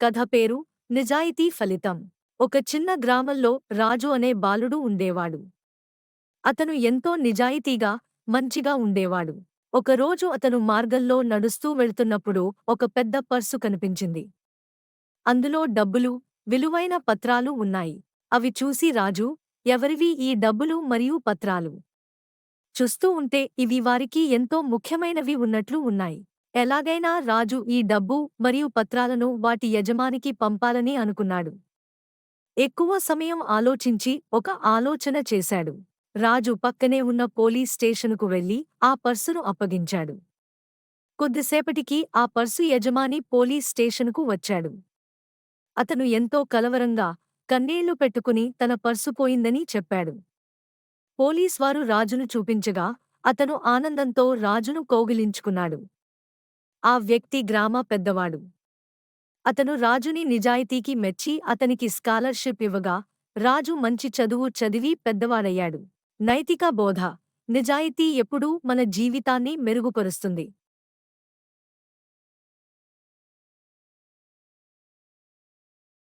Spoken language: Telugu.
కథ పేరు నిజాయితీ ఫలితం. ఒక చిన్న గ్రామంలో రాజు అనే బాలుడు ఉండేవాడు. అతను ఎంతో నిజాయితీగా మంచిగా ఉండేవాడు. ఒకరోజు అతను మార్గంలో నడుస్తూ వెళ్తున్నప్పుడు ఒక పెద్ద పర్సు కనిపించింది. అందులో డబ్బులు విలువైన పత్రాలు ఉన్నాయి. అవి చూసి రాజు ఎవరివి ఈ డబ్బులు మరియు పత్రాలు? చూస్తూ ఉంటే ఇవి వారికి ఎంతో ముఖ్యమైనవి ఉన్నట్లు ఉన్నాయి. ఎలాగైనా రాజు ఈ డబ్బు మరియు పత్రాలను వాటి యజమానికి పంపాలని అనుకున్నాడు. ఎక్కువ సమయం ఆలోచించి ఒక ఆలోచన చేశాడు. రాజు పక్కనే ఉన్న పోలీస్ స్టేషనుకు వెళ్ళి ఆ పర్సును అప్పగించాడు. కొద్దిసేపటికి ఆ పర్సు యజమాని పోలీస్ స్టేషనుకు వచ్చాడు. అతను ఎంతో కలవరంగా కన్నీళ్ళు పెట్టుకుని తన పర్సు పోయిందని చెప్పాడు. పోలీస్వారు రాజును చూపించగా అతను ఆనందంతో రాజును కౌగిలించుకున్నాడు. ఆ వ్యక్తి గ్రామ పెద్దవాడు. అతను రాజుని నిజాయితీకి మెచ్చి అతనికి స్కాలర్షిప్ ఇవ్వగా రాజు మంచి చదువు చదివి పెద్దవాడయ్యాడు. నైతిక బోధ. నిజాయితీ ఎప్పుడూ మన జీవితాన్ని మెరుగుపరుస్తుంది.